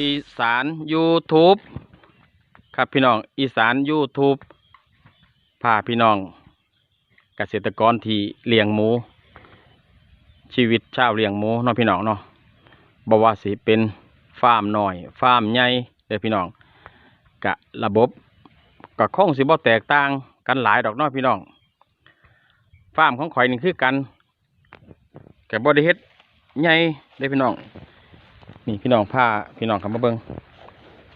อีสาน YouTube ครับพี่น้องอีสาน YouTube พาพี่น้อง เกษตรกรที่เลี้ยงหมู ชีวิตชาวเลี้ยงหมูเนาะพี่น้องเนาะบ่ว่าสิเป็นฟาร์มน้อย ฟาร์มใหญ่เด้อพี่น้องกะระบบก็คงสิบ่แตกต่างกันหลายดอกเนาะพี่น้อง ฟาร์มของข่อยนี่คือกันกับ่ได้เฮ็ดใหญ่เด้อพี่น้อง นี่พี่น้องผ้าพี่น้องคำมาเบิง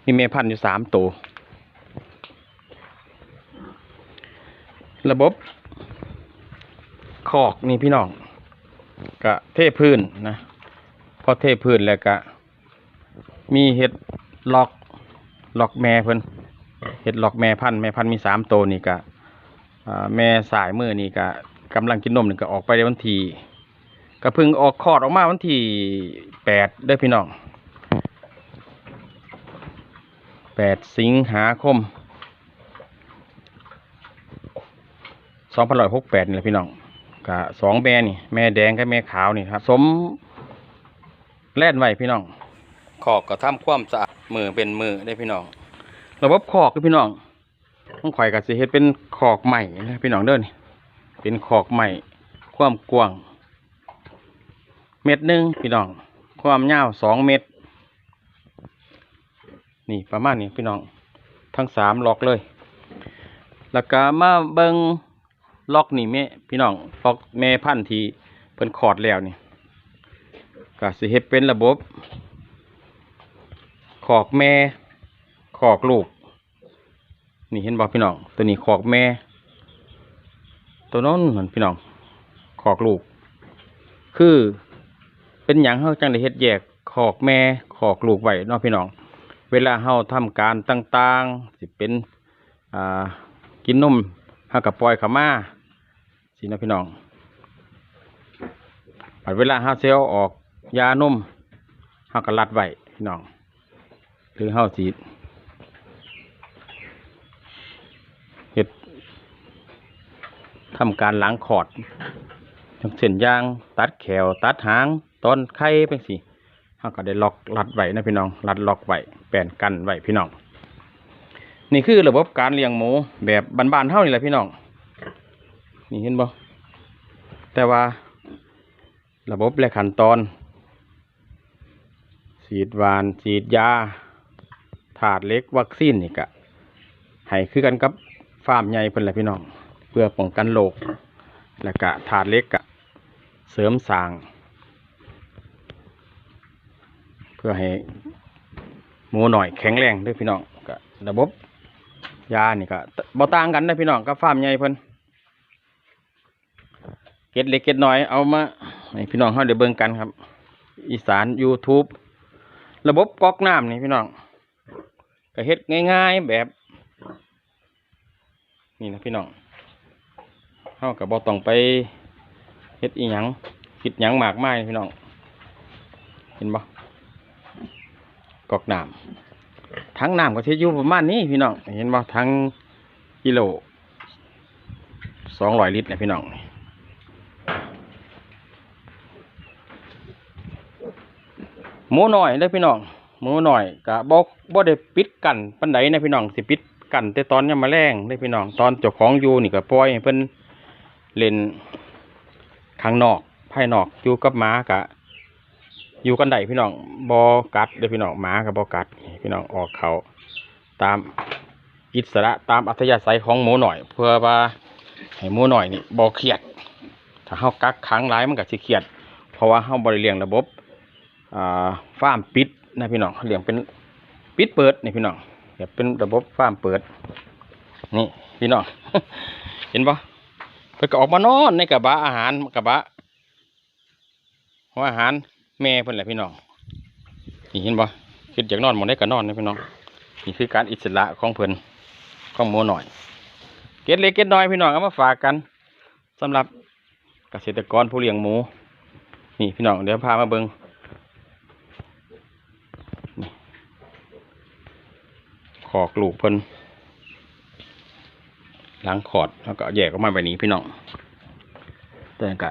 มีเมพันอยู่สามตัว ระบบขอกนี่พี่น้องกะเทพื้นนะ พอเทพื้นแล้วก็มีเห็ดล็อกล็อกแม่เพิ่นเห็ดล็อกแม่พันแม่พันมีสามตัวนี่กะแม่สายมือนี่กะกำลังกินนมนี่ก็ออกไปในวันที่ ก็เพิ่งออกคลอดออกมาวันที่แปดได้อพี่น้องแปดสิงหาคมสองพันร้อยหกแปดนี่แหละพี่น้องกะสองแม่นี่ แม่แดงกับแม่ขาวนี่ครับ สมแล่นไว้พี่น้องขอกก็ทำความสะอาดมือเป็นมือได้อพี่น้องระบบขอกเด้อพี่น้องต้องข่อยกับสิเฮ็ดเป็นขอกใหม่นะพี่น้องเด้อนี่เป็นขอกใหม่ความกว้าง เม็ดหนึ่งพี่น้อง ความยาวสองเม็ดนี่ประมาณนี้พี่น้อง ทั้งสามล็อกเลย แล้วก็มาเบิงล็อกนี่แม่พี่น้องล็อกแม่พันธุ์ที่เพิ่นขอดแล้วนี่ก็สิเฮ็ดเป็นระบบ ขอกแม่ขอกลูก นี่เห็นบ่พี่น้อง ตัวนี้ขอกแม่ ตัวนั้นเหมือนพี่น้อง ขอกลูก คือ เป็นหยังเฮาจังได้เฮ็ดแยกขอกแม่ขอกลูกไว้เนาะพี่น้อง เวลาเฮาทำการต่างๆ สิเป็นอ่ากินนมเฮาก็ปล่อยเขามาสินาะพี่น้องบัดเวลาเฮาเอาออกยานมเฮาก็รัดไว้พี่น้อง หรือเฮาสิเฮ็ดทำการล้างขอดทั้งเส้นยาง ตัดแขวตัดหาง ตอนไข่เป็นสิเขาก็ได้ล็อกรัดไว้นะพี่น้องรัดล็อกไว้แปนกันไว้พี่น้อง นี่คือระบบการเลี้ยงหมูแบบบ้านๆเท่านี่แหละพี่น้อง นี่เห็นบ่แต่ว่า ระบบและขั้นตอนฉีดวานฉีดยาถาดเล็กวัคซีนนี่กะให้คือกันกับฟาร์มใหญ่เพิ่นแหละพี่น้อง เพื่อป้องกันโรคแล้วก็ถาดเล็กกะเสริมสร้าง เพื่อให้หมูหน่อยแข็งแรงด้วยพี่น้องก็ระบบยานี่ก็บ่ต่างกันนะพี่น้องกับฟาร์มใหญ่เพิ่นเก็ดเล็กเก็ดน้อยเอามาให้พี่น้องเฮาได้เบิ่งกันครับ อีสาน YouTube ระบบก๊อกน้ำนี่พี่น้องก็เฮ็ดง่ายๆแบบ นี่นะพี่น้องเฮากับบ่ต้องไปเฮ็ดอีหยังคิดหยังมากมายพี่น้อง เห็นบ่ กอกน้ำทั้งน้ำก็สิอยู่ประมาณนี้พี่น้องเห็นบ่ทั้งกิโลสองร้อยลิตรนะพี่น้องหมูหน่อยเด้พี่น้องหมูหน่อยกะบ่บ่ได้ปิดกันปานใดนะพี่น้องสิปิดกันแต่ตอนยามมาแรงเด้พี่น้องตอนเจ้าของอยู่นี่ก็ปล่อยให้เพิ่นเล่นข้างนอกภายนอกอยู่กับหมากะ อยู่กันได้พี่น้องบอกัดเด้อพี่น้องหมากับบอกัด พี่น้องออกเขาตามอิสระตามอัธยาศัยของหมูหน่อย เพื่อว่าให้หมูหน่อยนี่บอเครียด ถ้าเฮากักขังหลายมันก็สิเครียด เพราะว่าเฮาบริเลี้ยงระบบอ่าฟาร์มปิดนะพี่น้องเลี้ยงเป็นปิดเปิดนี่พี่น้องแบบเป็นระบบฟาร์มเปิด นี่พี่น้องเห็นปะเพิ่นก็ออกมานอนในกระบะอาหารกระบะหัวอาหาร แม่เพิ่นแหละพี่น้องนี่เห็นบ่คิดอยากนอนหมองได้ก็นอนนะพี่น้องนี่คือการอิสระของเพิ่นของหมูหน่อย เก็ดเล็กเก็ดน้อยพี่น้องเอามาฝากกันสำหรับเกษตรกรผู้เลี้ยงหมู นี่พี่น้องเดี๋ยวพามาเบิงขอกลูกเพิ่นล้างขอดแล้วก็แยกออกมาแบบนี้พี่น้องแต่ก็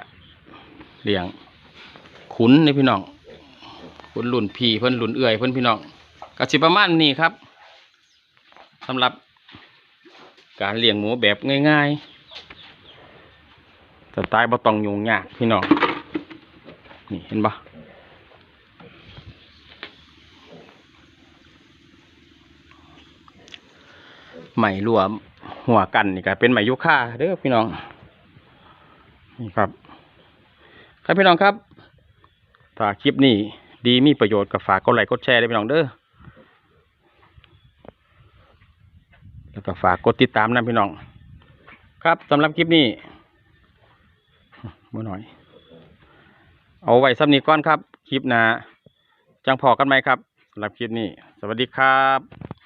เลี้ยง ขุนนี่พี่น้องขุนหลุนพีเพิ่นหลุนเอื่อยเพิ่นพี่น้องก็สิประมาณนี้ครับสำหรับการเลี้ยงหมูแบบง่ายๆสไตล์บ่ต้องยุงยากพี่น้องนี่เห็นปะไหมรวมหัวกันนี่ก็เป็นไหมยุค่าเด้อพี่น้องนี่ครับ ครับพี่น้องครับ ถ้าคลิปนี้ดีมีประโยชน์ก็ฝากกดไลค์กดแชร์ได้พี่น้องเด้อแล้วก็ฝากกดติดตามนะพี่น้อง ครับสำหรับคลิปนี้มื่อหน่อย เอาไว้ซ้ำนี้ก่อนครับ คลิปหน้าจังพอกันไหมครับสำหรับคลิปนี้ สวัสดีครับ